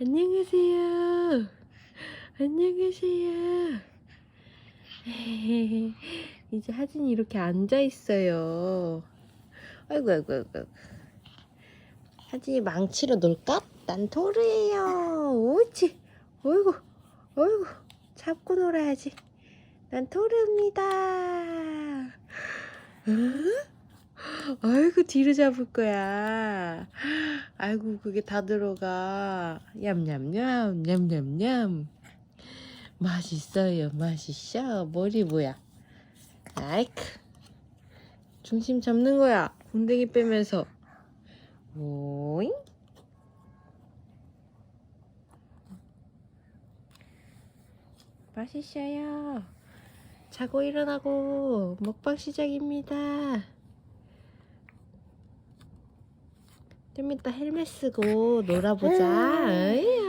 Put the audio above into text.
안녕하세요. 안녕하세요. 이제 하진이 이렇게 앉아 있어요. 아이고 아이고 아이고. 하진이 망치로 놀까? 난 토르예요. 옳지. 어이구 어이구 잡고 놀아야지. 난 토르입니다. 응? 아이고 뒤로 잡을 거야. 아이고 그게 다 들어가. 냠냠냠 냠냠냠. 맛있어요 맛있어. 머리 뭐야? 아이크. 중심 잡는 거야. 궁뎅이 빼면서. 오잉. 맛있어요. 자고 일어나고 먹방 시작입니다. 좀 이따 헬멧 쓰고 놀아보자. 어이,